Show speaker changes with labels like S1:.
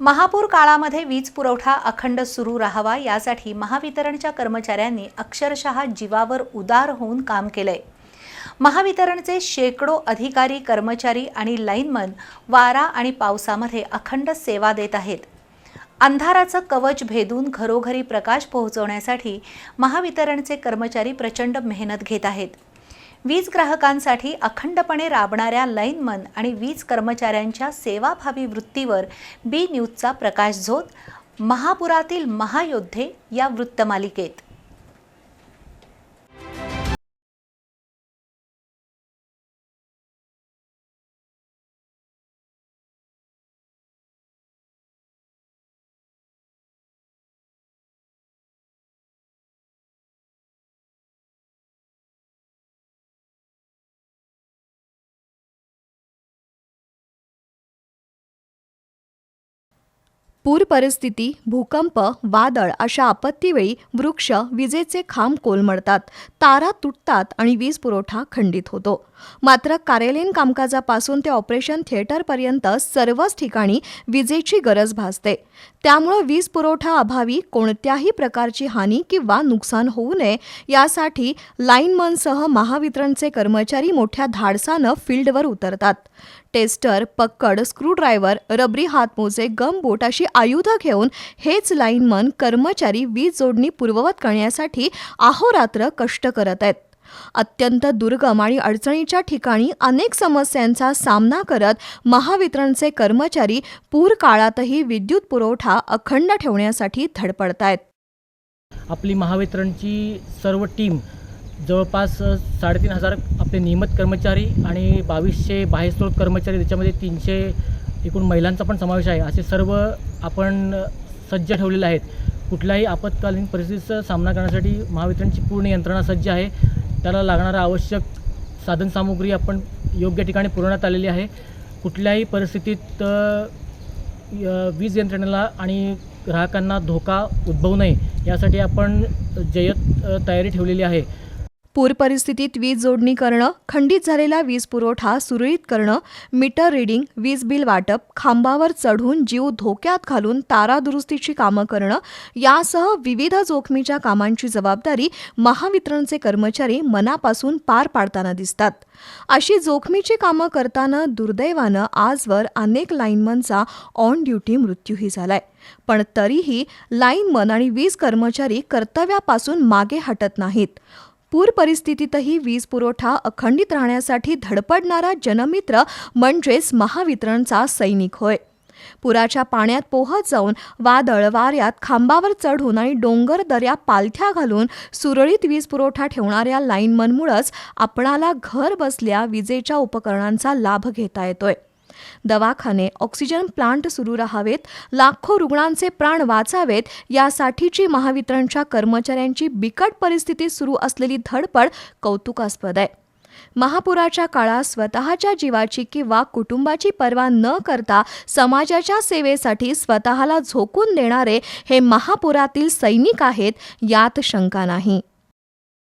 S1: महापूर काळामध्ये वीज पुरवठा अखंड सुरू राहावा यासाठी महावितरणच्या कर्मचाऱ्यांनी अक्षरशः जीवावर उदार होऊन काम केलंय. महावितरणचे शेकडो अधिकारी कर्मचारी आणि लाईनमन वारा आणि पावसामध्ये अखंड सेवा देत आहेत. अंधाराचं कवच भेदून घरोघरी प्रकाश पोहोचवण्यासाठी महावितरणचे कर्मचारी प्रचंड मेहनत घेत आहेत. वीज ग्राहकांसाठी अखंडपणे राबणाऱ्या लाईनमन आणि वीज कर्मचाऱ्यांच्या सेवाभावी वृत्तीवर बी न्यूजचा प्रकाश झोत महापुरातील महायोद्धे या वृत्तमालिकेत.
S2: पूर परिस्थिती भूकंप वादळ अशा आपत्तीवेळी वृक्ष विजेचे खांब कोलमडतात तारा तुटतात आणि वीज पुरवठा खंडित होतो. मात्र कार्यालयीन कामकाजापासून ते ऑपरेशन थिएटरपर्यंत सर्वच ठिकाणी विजेची गरज भासते. त्यामुळं वीज पुरवठा अभावी कोणत्याही प्रकारची हानी किंवा नुकसान होऊ नये यासाठी लाईनमनसह महावितरणचे कर्मचारी मोठ्या धाडसानं फील्डवर उतरतात. टेस्टर पक्कड स्क्रूड्रायव्हर रबरी हातमोजे गम बोट अशी आयुधं घेऊन हेच लाईनमन कर्मचारी वीज जोडणी पूर्ववत करण्यासाठी अहोरात्र कष्ट करत आहेत. अत्यंत दुर्गम आणि अडचणीच्या ठिकाणी अनेक समस्यांचा सामना करत महावितरणचे कर्मचारी पूर काळातही विद्युत पुरवठा अखंड ठेवण्यासाठी धडपडतायत
S3: आपली महावितरणची सर्व टीम जवळपास साडेतीन हजार आपले नियमित कर्मचारी आणि बावीसशे बाहेरस्रोत कर्मचारी त्याच्यामध्ये तीनशे एकूण महिलांचा पण समावेश आहे. असे सर्व आपण सज्ज ठेवलेले आहेत. कुठल्याही आपत्कालीन परिस्थितीचा सामना करण्यासाठी महावितरणची पूर्ण यंत्रणा सज्ज आहे. त्याला लागणारा आवश्यक साधनसामुग्री आपण योग्य ठिकाणी पुरवण्यात आलेली आहे. कुठल्याही परिस्थितीत य- वीज यंत्रणेला आणि ग्राहकांना धोका उद्भवू नये यासाठी आपण जयत तयारी ठेवलेली आहे.
S2: पूर परिस्थितीत वीज जोडणी करणं खंडित झालेला वीज पुरवठा सुरळीत करणं मीटर रिडिंग वीज बिल वाटप खांबावर चढून जीव धोक्यात घालून तारा दुरुस्तीची कामं करणं यासह विविध जोखमीच्या कामांची जबाबदारी महावितरणचे कर्मचारी मनापासून पार पाडताना दिसतात. अशी जोखमीची कामं करताना दुर्दैवानं आजवर अनेक लाईनमनचा ऑन ड्युटी मृत्यूही झालाय. पण तरीही लाईनमन आणि वीज कर्मचारी कर्तव्यापासून मागे हटत नाहीत. पूर परिस्थितीतही वीज पुरवठा अखंडित राहण्यासाठी धडपडणारा जनमित्र म्हणजेच महावितरणचा सैनिक होय. पुराच्या पाण्यात पोहत जाऊन वादळ वाऱ्यात खांबावर चढून आणि डोंगर दऱ्या पालथ्या घालून सुरळीत वीज पुरवठा ठेवणाऱ्या लाईनमनमुळंच आपणाला घर बसल्या विजेच्या उपकरणांचा लाभ घेता येतोय. दवाखाने ऑक्सिजन प्लांट सुरू राहावेत लाखो रुग्णांचे प्राण वाचावेत यासाठीची महावितरणच्या कर्मचाऱ्यांची बिकट परिस्थितीत सुरू असलेली धडपड कौतुकास्पद आहे. महापुराच्या काळात स्वतःच्या जीवाची किंवा कुटुंबाची पर्वा न करता समाजाच्या सेवेसाठी स्वतःला झोकून देणारे हे महापुरातील सैनिक आहेत यात शंका नाही.